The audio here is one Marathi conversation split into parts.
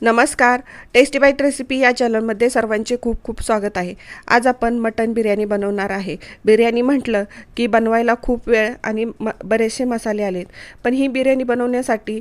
नमस्कार. टेस्टी बाईट रेसिपी या चॅनलमध्ये सर्वांचे खूप खूप स्वागत आहे. आज आपण मटन बिर्याणी बनवणार आहे. बिर्याणी म्हटलं की बनवायला खूप वेळ आणि म बरेचसे मसाले आलेत. पण ही बिर्याणी बनवण्यासाठी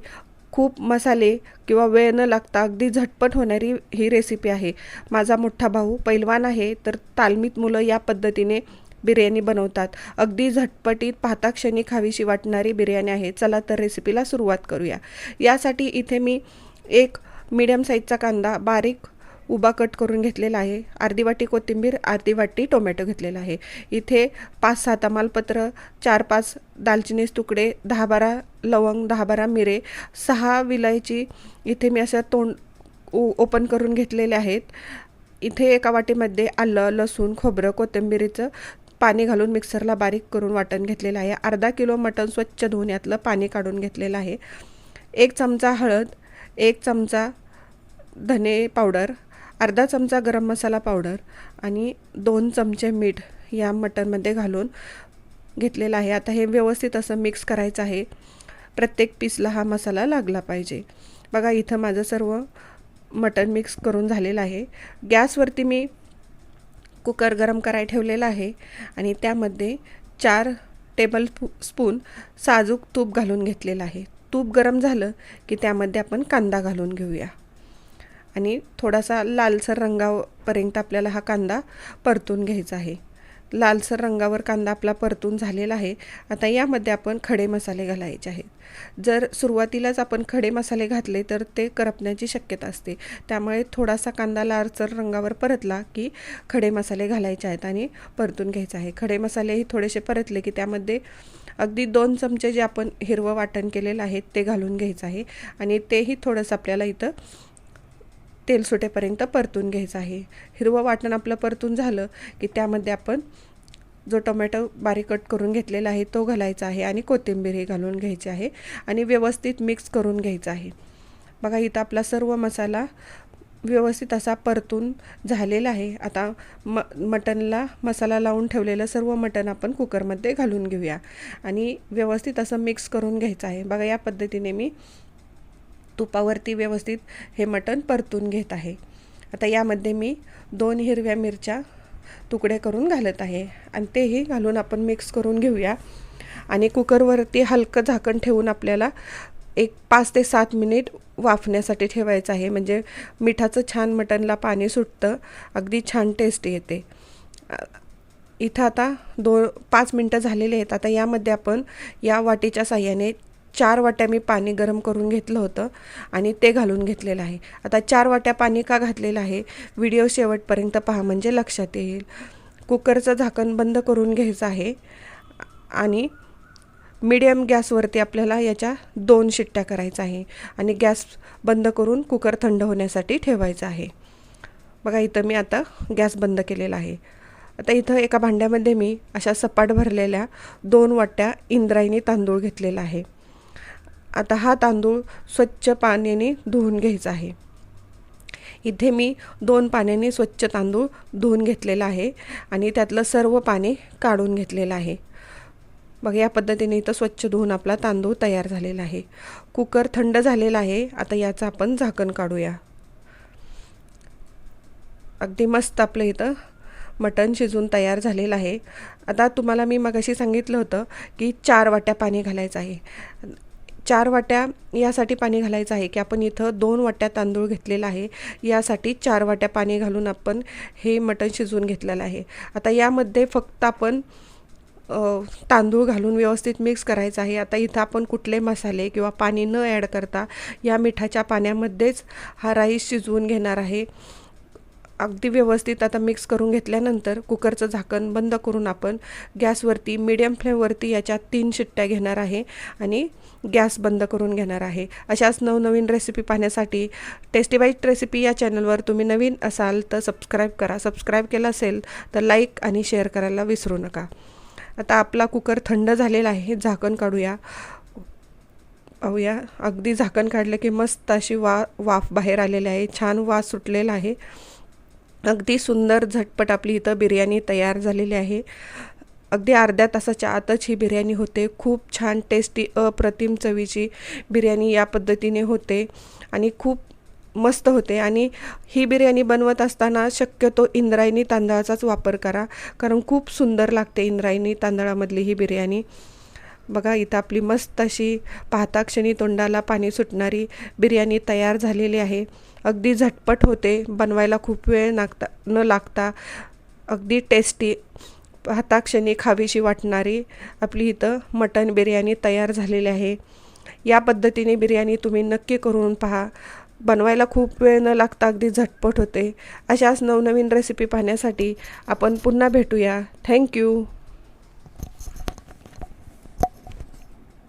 खूप मसाले किंवा वेळ न लागता अगदी झटपट होणारी ही रेसिपी आहे. माझा मोठा भाऊ पैलवान आहे तर तालमीत मुलं या पद्धतीने बिर्याणी बनवतात. अगदी झटपटीत पाहता क्षणी खावीशी वाटणारी बिर्याणी आहे. चला तर रेसिपीला सुरुवात करूया. यासाठी इथे मी एक मीडियम साईजचा कांदा बारीक उभा कट करून घेतलेला आहे. अर्धी वाटी कोथिंबीर अर्धी वाटी टोमॅटो घेतलेला आहे. इथे पाच सहा तमालपत्र चार पाच दालचिनीस तुकडे दहा बारा लवंग दहा बारा मिरे सहा विलायची इथे मी असं तोंड ओपन करून घेतलेले आहेत. इथे एका वाटीमध्ये आलं लसूण खोबरं कोथिंबीरीचं पाणी घालून मिक्सरला बारीक करून वाटण घेतलेलं आहे. अर्धा किलो मटण स्वच्छ धुवून यातलं पाणी काढून घेतलेलं आहे. एक चमचा हळद एक चमचा धने पावडर अर्धा चमचा गरम मसाला पावडर आणि दोन चमचे मीठ या मटनमध्ये घालून घेतलेला आहे. आता हे व्यवस्थित असं मिक्स करायचं आहे. प्रत्येक पीसला हा मसाला लागला पाहिजे. बघा इथं माझं सर्व मटण मिक्स करून झालेलं आहे. गॅसवरती मी कुकर गरम कराय ठेवलेला आहे आणि त्यामध्ये चार टेबल स्पून साजूक तूप घालून घेतलेलं आहे. तूप गरम झालं की त्यामध्ये आपण कांदा घालून घेऊया. आणि थोडासा लालसर रंगापर्यंत आपल्याला हा कांदा परतून घ्यायचा आहे. लालसर रंगावर कांदा आपला परतून झालेला आहे. आता यामध्ये आपण खडे मसाले घालायचे आहेत. जर सुरुवातीलाच आपण खडे मसाले घातले तर ते करपण्याची शक्यता असते. त्यामुळे थोडासा कांदा लालसर रंगावर परतला की खडे मसाले घालायचे आहेत आणि परतून घ्यायचे आहे. खडे मसालेही थोडेसे परतले की त्यामध्ये अगदी दोन चमचे जे आपण हिरवं वाटण केलेलं आहे ते घालून घ्यायचं आहे आणि तेही थोडंसं आपल्याला इथं तेल सुटेपर्यंत परतून घ्यायचं आहे. हिरवं वाटण आपलं परतून झालं की त्यामध्ये आपण जो टोमॅटो बारीक कट करून घेतलेला आहे तो घालायचा आहे आणि कोथिंबीर हे घालून घ्यायची आहे आणि व्यवस्थित मिक्स करून घ्यायचा आहे. बघा इथं आपला सर्व मसाला व्यवस्थित असा परतून झालेला आहे. आता म मटनला मसाला लावून ठेवलेलं सर्व मटण आपण कुकरमध्ये घालून घेऊया आणि व्यवस्थित असं मिक्स करून घ्यायचं आहे. बघा या पद्धतीने मी तुपावरती व्यवस्थित हे मटण परतून घेत आहे. आता यामध्ये मी दोन हिरव्या मिरच्या तुकडे करून घालत आहे आणि तेही घालून आपण मिक्स करून घेऊया. आणि कुकरवरती हलकं झाकण ठेवून आपल्याला एक पाच ते सात मिनिट वाफण्यासाठी ठेवायचं आहे. म्हणजे मिठाचं छान मटणला पाणी सुटतं अगदी छान टेस्ट येते. इथं आता दो पाच मिनटं झालेले आहेत. आता यामध्ये आपण या वाटीच्या साह्याने चार वाट्या मी पाणी गरम करून घेतलं होतं आणि ते घालून घेतलेलं आहे. आता चार वाट्या पाणी का घातलेलं आहे? व्हिडिओ शेवटपर्यंत पहा म्हणजे लक्षात येईल. कुकरचं झाकण बंद करून घ्यायचं आहे आणि मीडियम गॅसवरती आपल्याला याच्या दोन शिट्ट्या करायचा आहे आणि गॅस बंद करून कुकर थंड होण्यासाठी ठेवायचं आहे. बघा इथं मी आता गॅस बंद केलेला आहे. आता इथं एका भांड्यामध्ये मी अशा सपाट भरलेल्या दोन वाट्या इंद्रायणी तांदूळ घेतलेला आहे. आता हा तांदूळ स्वच्छ पाण्याने धुवून घ्यायचा आहे. इथे मी दोन पाण्याने स्वच्छ तांदूळ धुवून घेतलेला आहे आणि त्यातलं सर्व पाणी काढून घेतलेलं आहे. बघा या पद्धतीने इथं स्वच्छ धुवून आपला तांदूळ तयार झालेला आहे. कुकर थंड झालेला आहे. आता याचं आपण झाकण काढूया. अगदी मस्त आपलं इथं मटण शिजून तयार झालेलं आहे. आता तुम्हाला मी मगाशी सांगितलं होतं की चार वाट्या पाणी घालायचं आहे. चार वाट्या यासाठी पाणी घालायचं आहे की आपण इथं दोन वाट्या तांदूळ घेतलेला आहे यासाठी चार वाट्या पाणी घालून आपण हे मटण शिजवून घेतलेलं आहे. आता यामध्ये फक्त आपण तांदूळ घालून व्यवस्थित मिक्स करायचं आहे. आता इथं आपण कुठले मसाले किंवा पाणी न ॲड करता या मिठाच्या पाण्यामध्येच हा राईस शिजवून घेणार आहे. अगदी व्यवस्थित आता मिक्स करून घेतल्यानंतर कुकरचं झाकण बंद करून आपण गॅसवरती मीडियम फ्लेमवरती याच्या तीन शिट्ट्या घेणार आहे आणि गॅस बंद करून घेणार आहे. अशाच नवनवीन रेसिपी पाहण्यासाठी टेस्टी बाईट रेसिपी या चॅनलवर तुम्ही नवीन असाल तर सबस्क्राईब करा. सबस्क्राईब केलं असेल तर लाईक आणि शेअर करायला विसरू नका. आता आपला कुकर थंड झालेला आहे. झाकण काढूया. पाहूया. अगदी झाकण काढलं की मस्त अशी वा वाफ बाहेर आलेली आहे. छान वास सुटलेला आहे. अगदी सुंदर झटपट आपली इथं बिर्याणी तयार झालेली आहे. अगदी अर्ध्या तासाच्या आतच ही बिर्याणी होते. खूप छान टेस्टी अप्रतिम चवीची बिर्याणी या पद्धतीने होते आणि खूप मस्त होते. आणि ही बिर्याणी बनवत असताना शक्यतो इंद्रायणी तांदळाचाच वापर करा कारण खूप सुंदर लागते इंद्रायणी तांदळामधली ही बिर्याणी. बघा इथं आपली मस्त अशी पाहता क्षणी तोंडाला पाणी सुटणारी बिर्याणी तयार झालेली आहे. अगदी झटपट होते बनवायला खूप वेळ लागता न लागता. अगदी टेस्टी पाहता क्षणी खावीशी वाटणारी आपली इथं मटण बिर्याणी तयार झालेली आहे. या पद्धतीने बिर्याणी तुम्ही नक्की करून पहा. बनवायला खूप वेळ न लागता अगदी झटपट होते. अशाच नवनवीन रेसिपी पाहण्यासाठी आपण पुन्हा भेटूया. थँक्यू